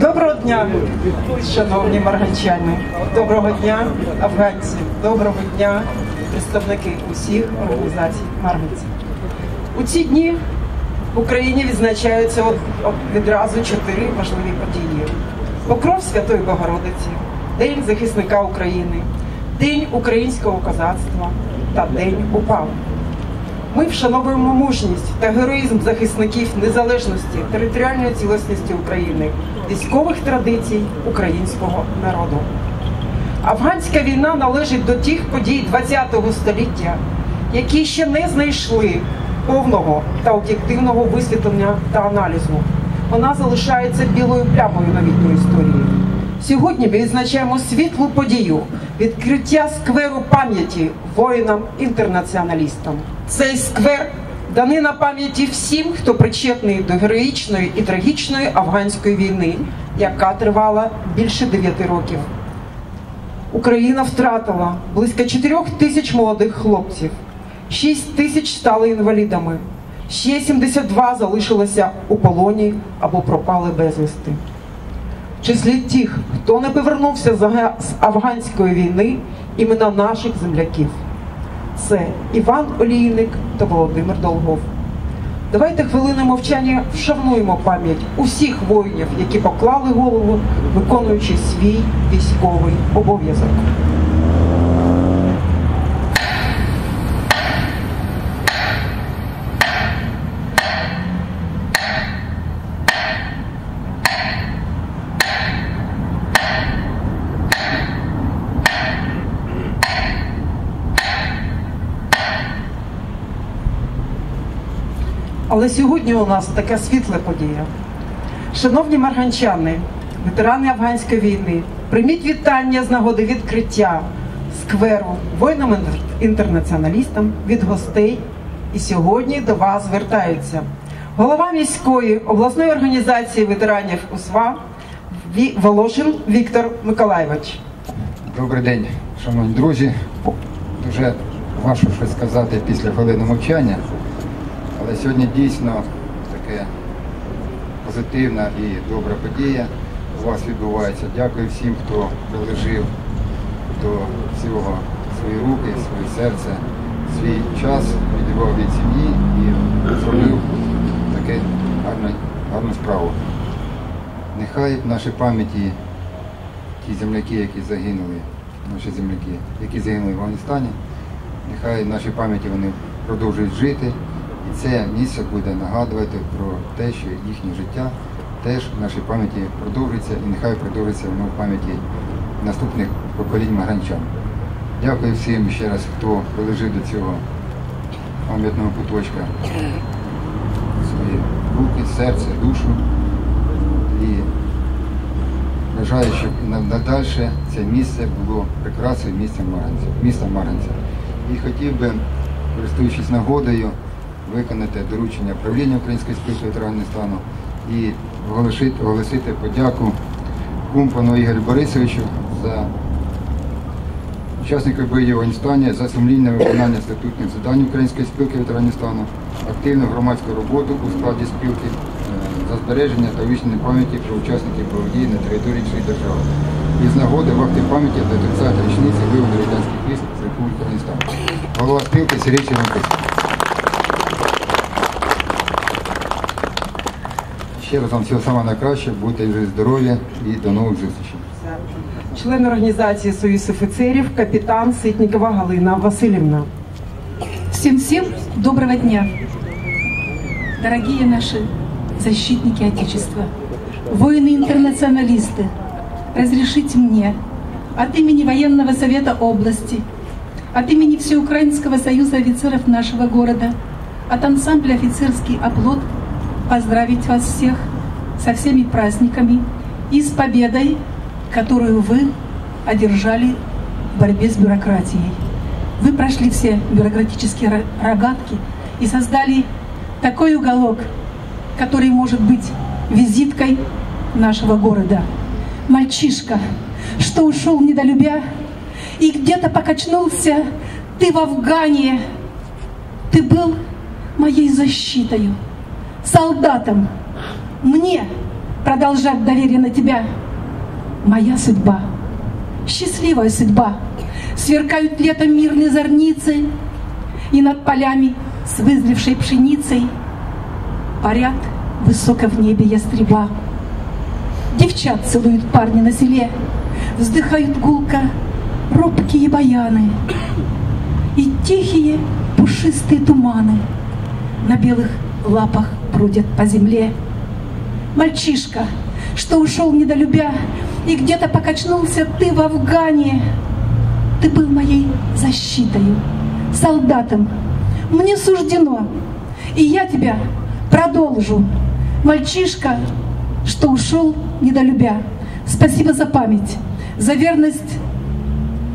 Доброго дня, шановні марганчани. Доброго дня, афганці. Доброго дня, представники усіх організацій марганців. У ці дні в Україні відзначаються відразу чотири важливі події: Покров Святої Богородиці, День захисника України, День українського козацтва та День УПА. Ми вшановуємо мужність та героїзм захисників незалежності, територіальної цілісності України, військових традицій українського народу. Афганська війна належить до тих подій ХХ століття, які ще не знайшли повного та об'єктивного висвітлення та аналізу. Вона залишається білою плямою новітньої історії. Сьогодні відзначаємо світлу подію відкриття скверу пам'яті воїнам-інтернаціоналістам. Цей сквер данина пам'яті всім, хто причетний до героїчної і трагічної афганської війни, яка тривала більше дев'яти років. Україна втратила близько 4 тисяч молодих хлопців, 6 тисяч стали інвалідами, ще 72 залишилося у полоні або пропали безвісти. В числі тих, хто не повернувся з афганської війни, імена наших земляків. Це Іван Олійник та Володимир Долгов. Давайте хвилини мовчання вшануємо пам'ять усіх воїнів, які поклали голову, виконуючи свій військовий обов'язок. Але сьогодні у нас така світла подія. Шановні марганчани, ветерани афганської війни, прийміть вітання з нагоди відкриття скверу воїнам-інтернаціоналістам від гостей. І сьогодні до вас звертаються голова міської обласної організації ветеранів УСВА Волошин Віктор Миколаєвич. Добрий день, шановні друзі. Дуже важко щось сказати після хвилини мовчання, але сьогодні дійсно таке позитивна і добра подія у вас відбувається. Дякую всім, хто приложив до всього свої руки, своє серце, свій час, відірвав від сім'ї і зробив таке гарне, гарну справу. Нехай в нашій пам'яті ті земляки, які загинули, наші земляки, які загинули в Афганістані, нехай в нашій пам'яті вони продовжують жити. І це місце буде нагадувати про те, що їхнє життя теж в нашій пам'яті продовжується і нехай продовжується воно в пам'яті наступних поколінь магранчан. Дякую всім ще раз, хто прилежив до цього пам'ятного куточка свої руки, серце, душу. І Бажаю, щоб і на- надальше це місце було прекрасним місцем Марганця, міста Марганця. І хотів би, користуючись нагодою, виконати доручення правління Української спілки ветеранів стану і оголосити, оголосити подяку Кумпану Ігорю Борисовичу за учасників бойового в Афганістані за сумлінне виконання статутних завдань Української спілки ветеранів стану, активну громадську роботу у складі спілки е, за збереження та увічнення пам'яті про учасників бойових дій на території іншої держави. І з нагоди вахти пам'яті до 30-ї річниці виводу радянських військ з Республіки Афганістан. Голова спілки Сергій Чернокис. Ще раз вам всього самого найкращого, будьте вже здорові і до нових зустрічей. Член організації Союз офіцерів, капітан Ситнікова Галина Васильівна. Всем-всем доброго дня, дорогие наши защитники Отечества, воины-интернационалисты. Разрешите мне от имени Военного совета области, от имени Всеукраинского союза офицеров нашего города, от ансамбля «Офицерский оплот» поздравить вас всех со всеми праздниками и с победой, которую вы одержали в борьбе с бюрократией. Вы прошли все бюрократические ро- рогатки и создали такой уголок, который может быть визиткой нашего города. Мальчишка, что ушел недолюбя и где-то покачнулся, ты в Афгане. Ты был моей защитою, солдатом. Мне продолжать доверие на тебя. Моя судьба, счастливая судьба. Сверкают летом мирные зорницы, И над полями с вызревшей пшеницей Парят высоко в небе ястреба. Девчат целуют парни на селе, Вздыхают гулко робкие баяны И тихие пушистые туманы На белых лапах бродят по земле. Мальчишка, что ушел недолюбя, И где-то покачнулся ты в Афгане, Ты был моей защитою, солдатом. Мне суждено, и я тебя продолжу. Мальчишка, что ушел недолюбя. Спасибо за память, за верность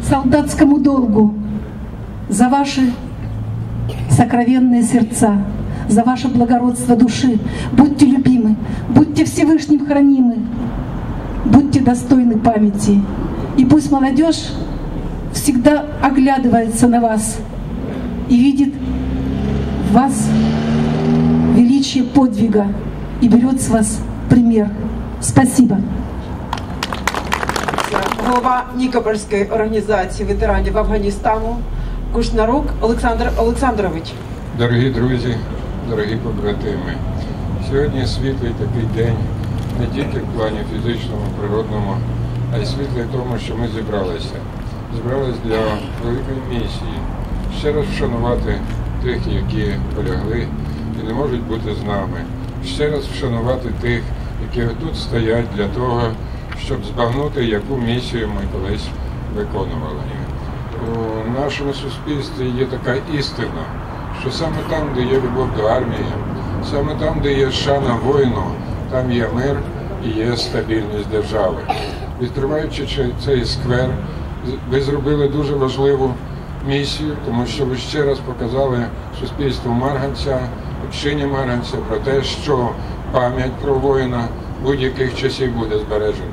солдатскому долгу, за ваши сокровенные сердца, за ваше благородство души. Будьте любимы, будьте Всевышним хранимы, будьте достойны памяти. И пусть молодежь всегда оглядывается на вас и видит в вас величие подвига и берет с вас пример. Спасибо. Голова Нікопольської організації ветеранів Афганістану Кушнарук Олександр Олександрович. Дорогі друзі, дорогі побратими, сьогодні світлий такий день не тільки в плані фізичному, природному, а й світлий тому, що ми зібралися. Зібралися для великої місії. Ще раз вшанувати тих, які полягли і не можуть бути з нами. Ще раз вшанувати тих, які тут стоять для того, щоб збагнути, яку місію ми колись виконували. У нашому суспільстві є така істина, що саме там, де є любов до армії, саме там, де є шана воїну, там є мир і є стабільність держави. Відкриваючи цей сквер, ви зробили дуже важливу місію, тому що ви ще раз показали суспільству Марганця, общині Марганця про те, що пам'ять про воїна будь-яких часів буде збережена.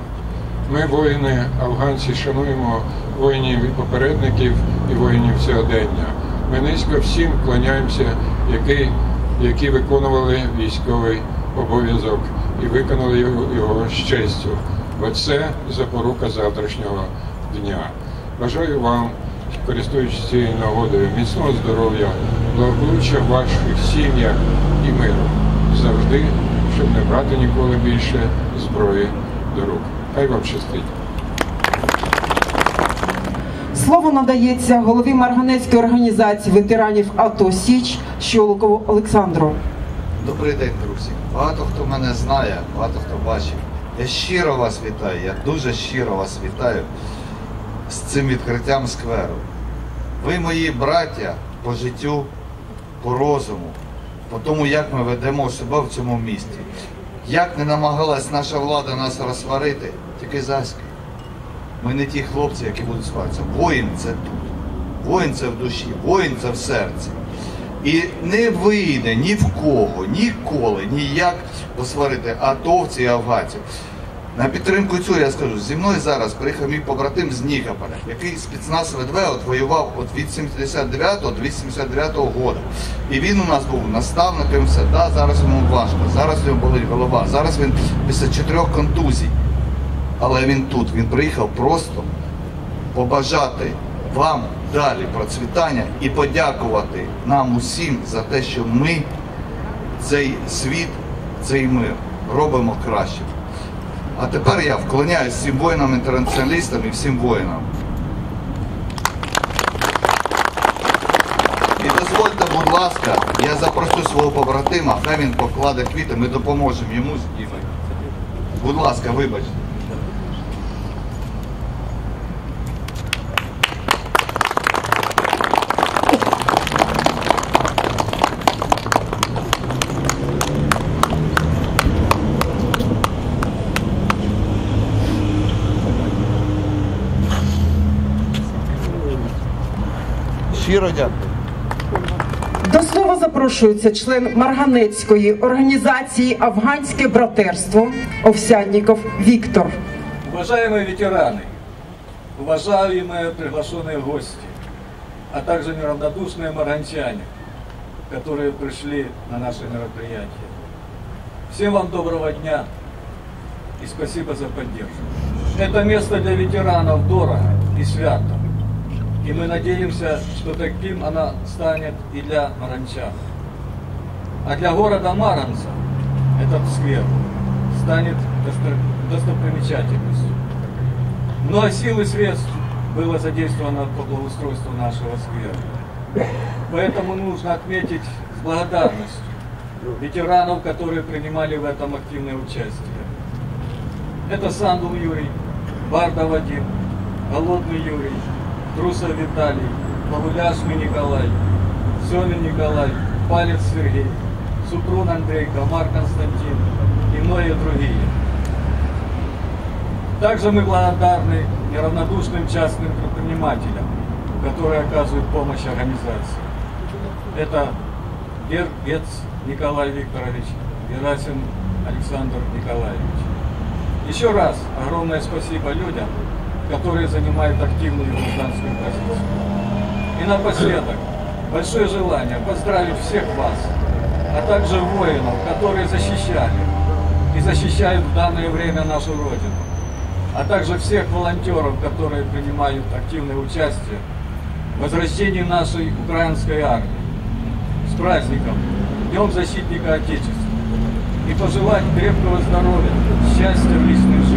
Ми, воїни, афганці, шануємо воїнів і попередників і воїнів сьогодення. Ми низько всім вклоняємося, які, які виконували військовий обов'язок і виконали його, його з честю. Бо це запорука завтрашнього дня. Бажаю вам, користуючись цією нагодою, міцного здоров'я, благополуччя ваших сім'ях і миру. Завжди, щоб не брати ніколи більше зброї до рук. Хай вам щастить. Слово надається голові Марганецької організації ветеранів АТО Січ Щолокову Олександру. Добрий день, друзі. Багато хто мене знає, багато хто бачив. Я щиро вас вітаю, я дуже щиро вас вітаю з цим відкриттям скверу. Ви мої браття по життю, по розуму, по тому, як ми ведемо себе в цьому місті. Як не намагалась наша влада нас розсварити, тільки заськи. Ми не ті хлопці, які будуть сваритися. Воїн це тут. Воїн це в душі, воїн це в серці. І не вийде ні в кого, ніколи, ніяк посварити атовців і афганців. На підтримку цього я скажу, зі мною зараз приїхав мій побратим з Нікополя, який спецназ ВДВ от воював от від 79 до 89 года. І він у нас був наставником все. Да, зараз йому важко, зараз йому болить голова, зараз він після чотирьох контузій. Але він тут, він приїхав просто побажати вам далі процвітання і подякувати нам усім за те, що ми цей світ, цей мир робимо краще. А тепер я вклоняюсь всім воїнам-інтернаціоналістам і всім воїнам. І дозвольте, будь ласка, я запрошу свого побратима, хай він покладе квіти, ми допоможемо йому з Дімою. Будь ласка, вибачте. Щиро дякую. До слова запрошується член Марганецької організації Афганське братерство Овсянніков Віктор. Уважаемые ветераны, уважаемые приглашенные гости, а также неравнодушные марганчане, которые пришли на наше мероприятие. Всем вам доброго дня и спасибо за поддержку. Это место для ветеранов дорого и свято. И мы надеемся, что таким она станет и для маранчан. А для города Маранца этот сквер станет досто- достопримечательностью. Много сил и средств было задействовано по благоустройству нашего сквера. Поэтому нужно отметить с благодарностью ветеранов, которые принимали в этом активное участие. Это Сандул Юрий, Барда Вадим, Голодный Юрий, Трусов Виталий, Погуляшный Николай, Семин Николай, Палец Сергей, Супрун Андрей, Комар Константин и многие другие. Также мы благодарны неравнодушным частным предпринимателям, которые оказывают помощь организации. Это Гербец Николай Викторович, Герасим Александр Николаевич. Еще раз огромное спасибо людям, которые занимают активную гражданскую позицию. И напоследок, большое желание поздравить всех вас, а также воинов, которые защищали и защищают в данное время нашу Родину, а также всех волонтеров, которые принимают активное участие в возрождении нашей украинской армии. С праздником, Днем Защитника Отечества! И пожелать крепкого здоровья, счастья в личной жизни.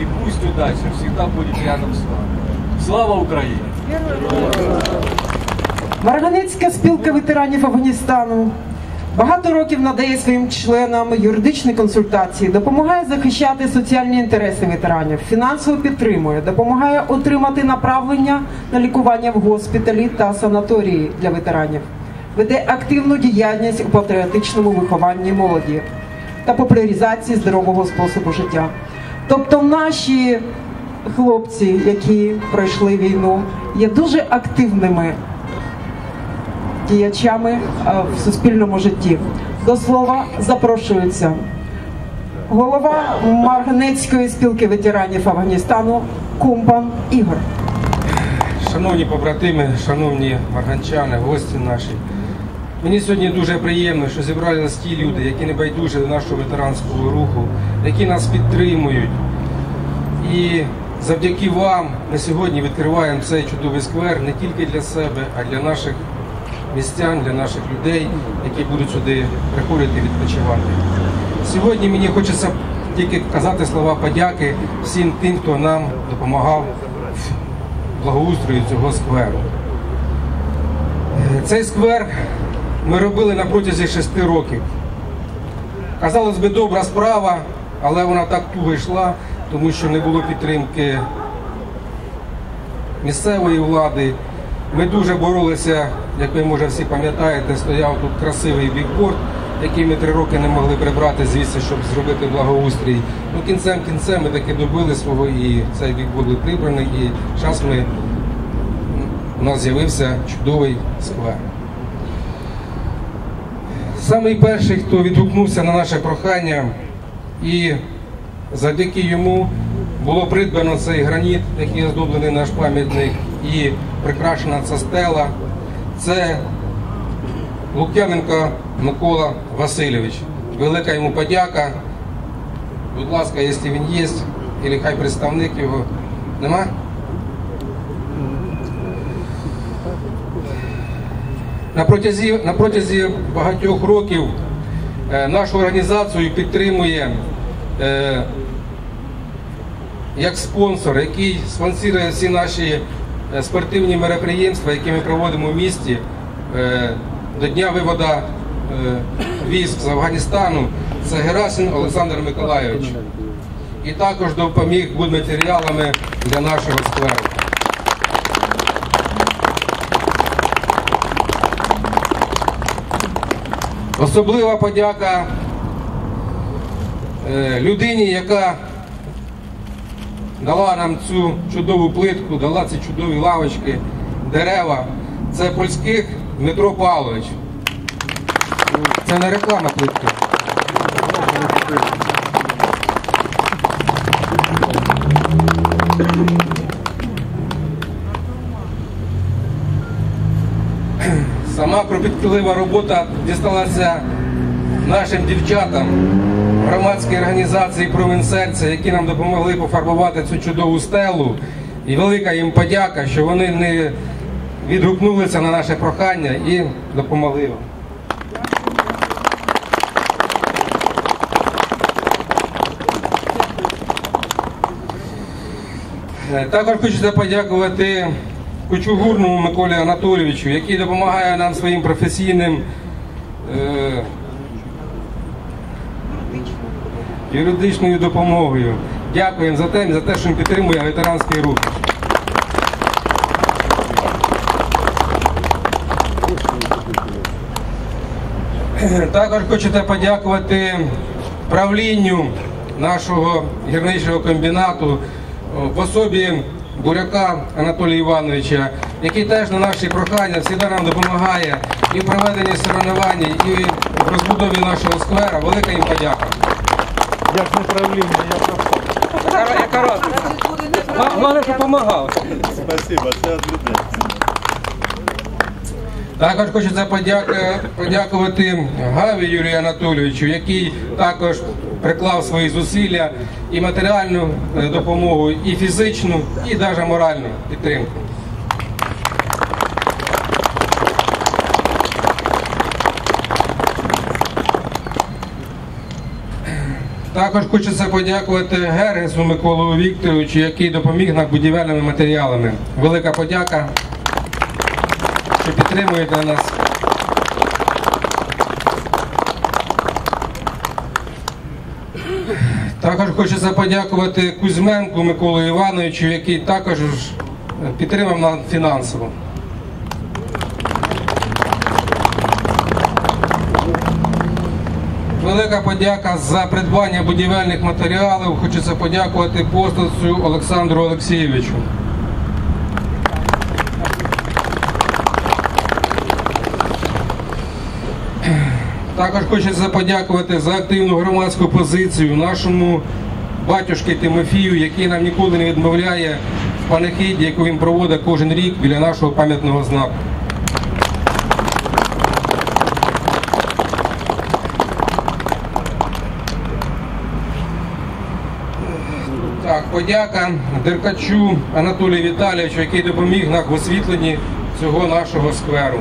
И пусть удача всегда будет рядом с вами. Слава Украине! Марганецька спілка ветеранів Афганістану багато років надає своїм членам юридичні консультації, допомагає захищати соціальні інтереси ветеранів, фінансово підтримує, допомагає отримати направлення на лікування в госпіталі та санаторії для ветеранів, веде активну діяльність у патріотичному вихованні молоді та популяризації здорового способу життя. Тобто наші хлопці, які пройшли війну, є дуже активними діячами в суспільному житті. До слова запрошується голова Марганецької спілки ветеранів Афганістану Кумпан Ігор. Шановні побратими, шановні марганчани, гості наші. Мені сьогодні дуже приємно, що зібралися ті люди, які не байдужі до нашого ветеранського руху, які нас підтримують. І завдяки вам ми сьогодні відкриваємо цей чудовий сквер не тільки для себе, а для наших містян, для наших людей, які будуть сюди приходити і відпочивати. Сьогодні мені хочеться тільки казати слова подяки всім тим, хто нам допомагав благоустрою цього скверу. Е, Цей сквер ми робили на протязі шести років. Казалось би, добра справа, але вона так туго йшла, тому що не було підтримки місцевої влади. Ми дуже боролися, як ви може всі пам'ятаєте, стояв тут красивий бікборд, який ми три роки не могли прибрати звідси, щоб зробити благоустрій. Ну, кінцем кінцем ми таки добили свого і цей бікборд був прибраний, і зараз ми у нас з'явився чудовий сквер. Самий перший, хто відгукнувся на наше прохання, і завдяки йому було придбано цей граніт, який оздоблений наш пам'ятник, і прикрашена ця стела. Це Лук'яненко Микола Васильович. Велика йому подяка. Будь ласка, якщо він є, або хай представник його. Нема? На протязі, на протязі багатьох років е, нашу організацію підтримує е, як спонсор, який спонсорує всі наші е, спортивні мероприємства, які ми проводимо в місті е, до Дня виводу е, військ з Афганістану. Це Герасин Олександр Миколайович. І також допоміг будматеріалами для нашого скверу. Особлива подяка е, людині, яка дала нам цю чудову плитку, дала ці чудові лавочки, дерева. Це польських Дмитро Павлович. Це не реклама квитків. Кропітлива робота дісталася нашим дівчатам, громадській організації Провинсерця, які нам допомогли пофарбувати цю чудову стелу. І велика їм подяка, що вони не відгукнулися на наше прохання і допомогли вам. Е, Також хочеться подякувати Кучугурному Миколі Анатолійовичу, який допомагає нам своїм професійним е, юридичною допомогою. Дякуємо за те, за те, що він підтримує ветеранський рух. Також хочете подякувати правлінню нашого гірничого комбінату в особі Буряка Анатолія Івановича, який теж на наші прохання завжди нам допомагає і в проведенні соревнувань, і в розбудові нашого сквера. Велика їм подяка. Я ж не правління, я просто. Яка, разниця? Головне, що допомагав. Спасибо, це від людей. Також хочеться подяка, подякувати Гаві Юрію Анатолійовичу, який також приклав свої зусилля і матеріальну е, допомогу, і фізичну, і навіть моральну підтримку. Також хочеться подякувати Гергесу Миколу Вікторовичу, який допоміг нам будівельними матеріалами. Велика подяка що підтримуєте нас. Також хочеться подякувати Кузьменку Миколу Івановичу, який також підтримав нас фінансово. Велика подяка за придбання будівельних матеріалів. Хочеться подякувати постацю Олександру Олексійовичу. Також хочеться подякувати за активну громадську позицію нашому батюшки Тимофію, який нам ніколи не відмовляє в панахиді, яку він проводить кожен рік біля нашого пам'ятного знаку. Так, подяка Деркачу Анатолію Віталійовичу, який допоміг нам в освітленні цього нашого скверу.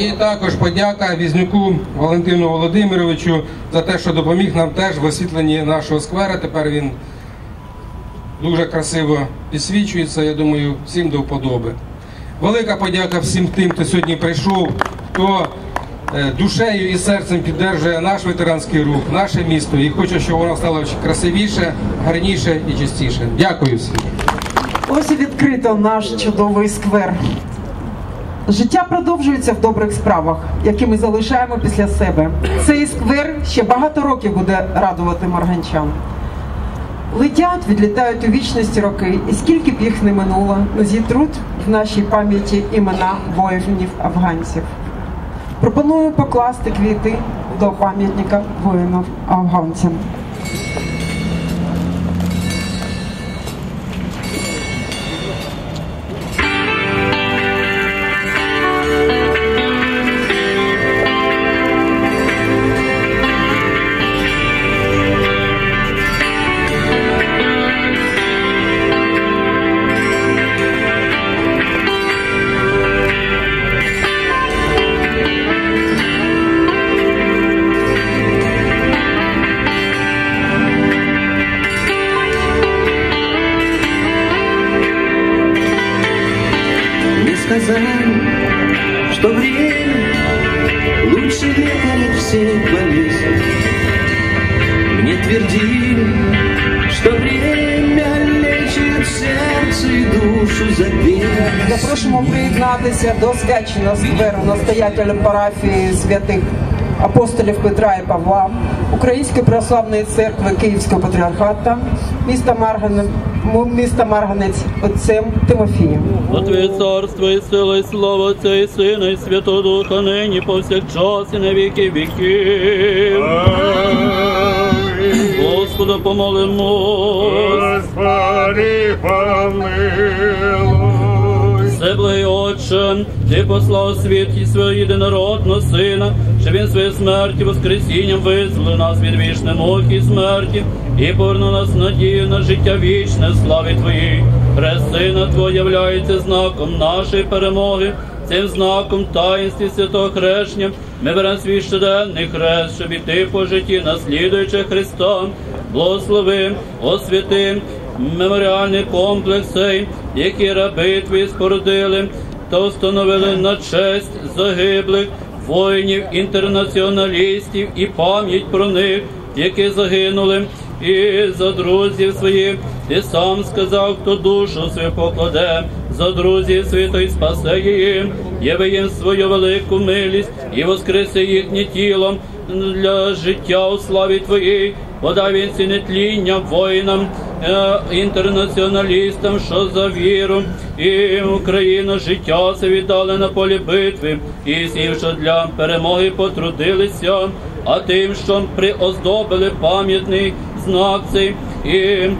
І також подяка Візнюку Валентину Володимировичу за те, що допоміг нам теж в освітленні нашого сквера. Тепер він дуже красиво підсвічується. Я думаю, всім до вподоби. Велика подяка всім тим, хто сьогодні прийшов, хто е, душею і серцем підтримує наш ветеранський рух, наше місто і хоче, щоб воно стало красивіше, гарніше і чистіше. Дякую всім. Ось і відкрито наш чудовий сквер. Життя продовжується в добрих справах, які ми залишаємо після себе. Цей сквер ще багато років буде радувати марганчан. Летять, відлітають у вічності роки, і скільки б їх не минуло, не зітруть в нашій пам'яті імена воїнів афганців. Пропоную покласти квіти до пам'ятника воїнів афганцям. Приєднатися до свяченого скверу настоятеля парафії святих апостолів Петра і Павла, Української православної церкви Київського патріархату, міста Маргана м- міста Марганець отцем Тимофієм. Бо Твоє царство і сила, і слава Отця і Сина, і Святого Духа, нині повсякчас і на віки віків. Господа помолимо. Господи, помилуй. Отче, Ти послав світ і свого єдинородного Сина, що Він своєю смерті, воскресінням визволив нас від вічної муки і смерті і повернув нас надію на життя вічне, славі Твоїй. Хрест Сина Твого являється знаком нашої перемоги. Цим знаком таїнстві святого хрещення ми беремо свій щоденний хрест, щоб іти по житті, наслідуючи Христа. Благослови, освяти меморіальний комплекс цей, який раби твої спорудили та встановили на честь загиблих воїнів, інтернаціоналістів і пам'ять про них, які загинули, і за друзів своїх. Ти сам сказав, хто душу свою покладе, за друзів своїх, то й спасе її, яви їм свою велику милість і воскресе їхнє тіло для життя у славі Твоїй. Подай він ці нетління воїнам, інтернаціоналістам, що за віру. І Україну життя це віддали на полі битви, і всім, що для перемоги потрудилися, а тим, що приоздобили пам'ятний знак цей. І е,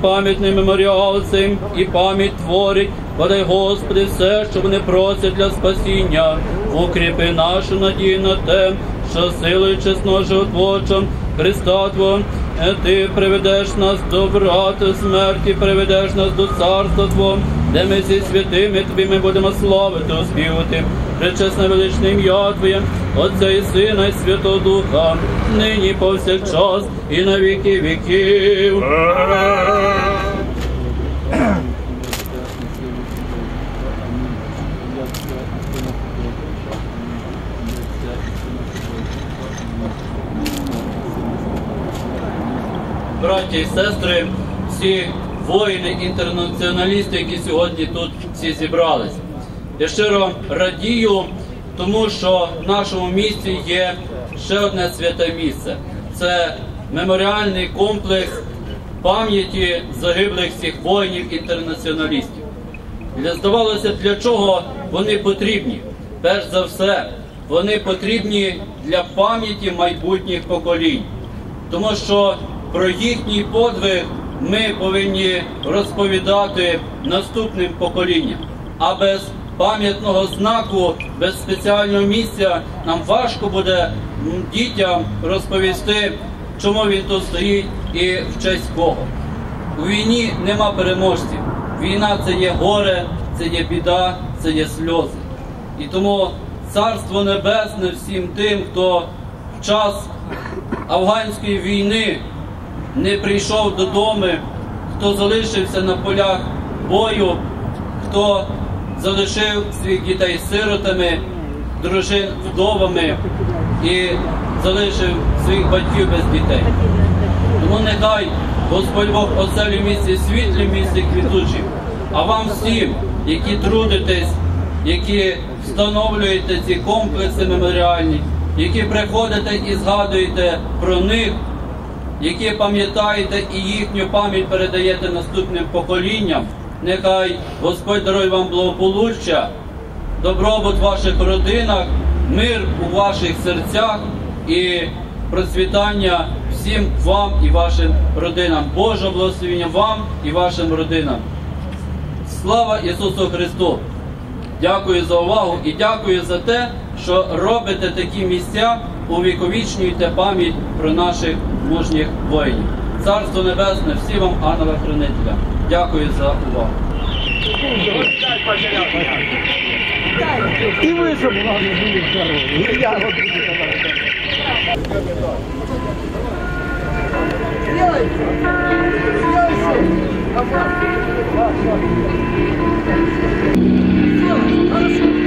пам'ятний меморіал цей, і пам'ять творить. Подай, Господи, все, що вони просять для спасіння, укріпи нашу надію на те, що силою чесного животворчого Христа Твого, е, Ти приведеш нас до врата смерті, приведеш нас до царства Твого, де ми зі святими Тобі ми будемо славити, оспівати, причесне величне ім'я Твоє, Отця і Сина, і Святого Духа, нині повсякчас і на віки віків. Браті і сестри, всі воїни, інтернаціоналісти, які сьогодні тут всі зібрались. Я щиро радію, тому що в нашому місті є ще одне святе місце. Це меморіальний комплекс пам'яті загиблих всіх воїнів інтернаціоналістів. Здавалося, для чого вони потрібні? Перш за все, вони потрібні для пам'яті майбутніх поколінь, тому що про їхній подвиг ми повинні розповідати наступним поколінням. А без пам'ятного знаку, без спеціального місця нам важко буде дітям розповісти, чому він тут стоїть і в честь кого. У війні нема переможців. Війна це є горе, це є біда, це є сльози. І тому царство небесне всім тим, хто в час афганської війни не прийшов додому, хто залишився на полях бою, хто залишив своїх дітей сиротами, дружин вдовами і залишив своїх батьків без дітей. Тому нехай Господь Бог оселі місці світлі, місці квітучі, а вам всім, які трудитесь, які встановлюєте ці комплекси меморіальні, які приходите і згадуєте про них, які пам'ятаєте і їхню пам'ять передаєте наступним поколінням. Нехай Господь дарує вам благополуччя, добробут в ваших родинах, мир у ваших серцях і процвітання всім вам і вашим родинам. Божого благословення вам і вашим родинам. Слава Ісусу Христу! Дякую за увагу і дякую за те, що робите такі місця, увіковічнюєте пам'ять про наших мужніх воїнів. Царство Небесне, всі вам ангела хранителя. Дякую за увагу. И вы, чтобы главное были здоровы. И я вот буду Сделайте! Сделайте!